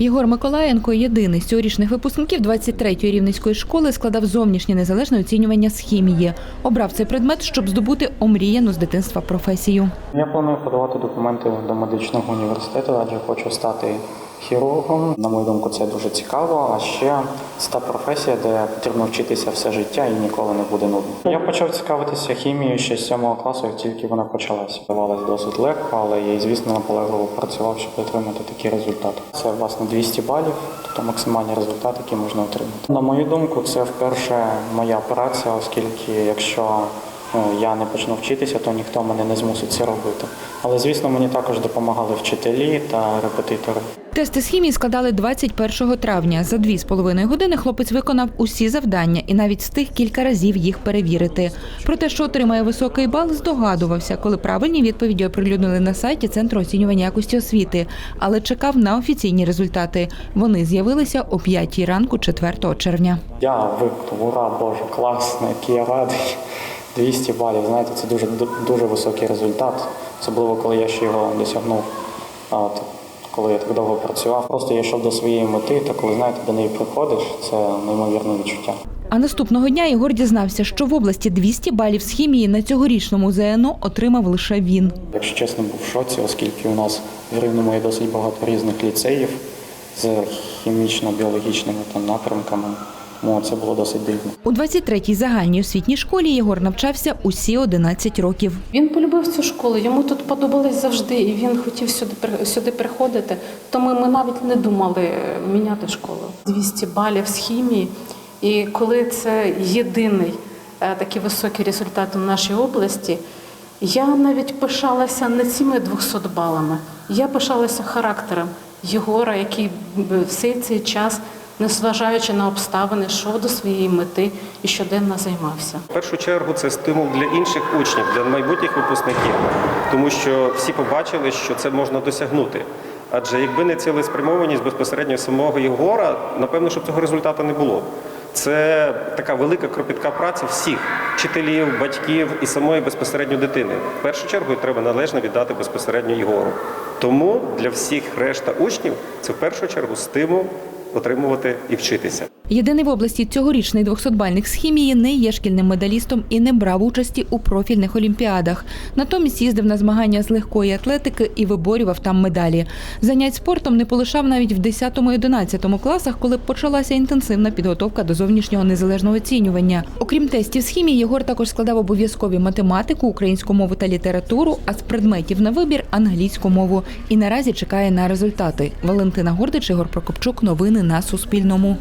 Єгор Миколаєнко єдиний з цьогорічних випускників 23-ї рівненської школи складав зовнішнє незалежне оцінювання з хімії. Обрав цей предмет, щоб здобути омріяну з дитинства професію. Я планую подавати документи до медичного університету, адже хочу стати хірургом. На мою думку, це дуже цікаво. А ще це та професія, де потрібно вчитися все життя і ніколи не буде нудно. Я почав цікавитися хімією ще з сьомого класу, як тільки вона почалася. Давалось досить легко, але я, звісно, наполегливо працював, щоб отримати такі результати. Це власне 200 балів, тобто максимальний результат, який можна отримати. На мою думку, це вперше моя праця, оскільки якщо я не почну вчитися, то ніхто мене не змусить це робити. Але звісно, мені також допомагали вчителі та репетитори. Тести з хімії складали 21 травня. За дві з половиною години хлопець виконав усі завдання і навіть встиг кілька разів їх перевірити. Про те, що отримає високий бал, здогадувався, коли правильні відповіді оприлюднили на сайті Центру оцінювання якості освіти, але чекав на офіційні результати. Вони з'явилися о 5 ранку 4 червня. Я виконав, ура, боже, класно, який я радий. 200 балів, знаєте, це дуже дуже високий результат, особливо коли я ще його досягнув. От, коли я так довго працював, просто я йшов до своєї мети, та коли знаєте, до неї приходиш, це неймовірне відчуття. А наступного дня Ігор дізнався, що в області 200 балів з хімії на цьогорічному ЗНО отримав лише він. Якщо чесно, був в шоці, оскільки у нас в Рівному є досить багато різних ліцеїв з хімічно-біологічними напрямками. Тому це було досить дивно. У 23-й загальній освітній школі Єгор навчався усі 11 років. Він полюбив цю школу, йому тут подобалось завжди, і він хотів сюди сюди приходити. Тому ми навіть не думали е, міняти школу. 200 балів з хімії. І коли це єдиний е, такий високий результат у нашій області, я навіть пишалася не цими 200 балами, я пишалася характером Єгора, який б- всей цей час, незважаючи на обставини, йшов до своєї мети і щоденно займався. В першу чергу це стимул для інших учнів, для майбутніх випускників, тому що всі побачили, що це можна досягнути. Адже якби не цілеспрямованість безпосередньо самого Єгора, напевно, щоб цього результату не було. Це така велика кропітка праця всіх вчителів, батьків і самої безпосередньо дитини. В першу чергу треба належно віддати безпосередньо Єгору. Тому для всіх решта учнів це в першу чергу стимул отримувати і вчитися. Єдиний в області цьогорічний 200-бальник з хімії не є шкільним медалістом і не брав участі у профільних олімпіадах. Натомість їздив на змагання з легкої атлетики і виборював там медалі. Занять спортом не полишав навіть в 10 і 11 класах, коли почалася інтенсивна підготовка до зовнішнього незалежного оцінювання. Окрім тестів з хімії, Єгор також складав обов'язкові математику, українську мову та літературу, а з предметів на вибір англійську мову. І наразі чекає на результати. Валентина Гордич, Ігор Прокопчук. Новини на Суспільному.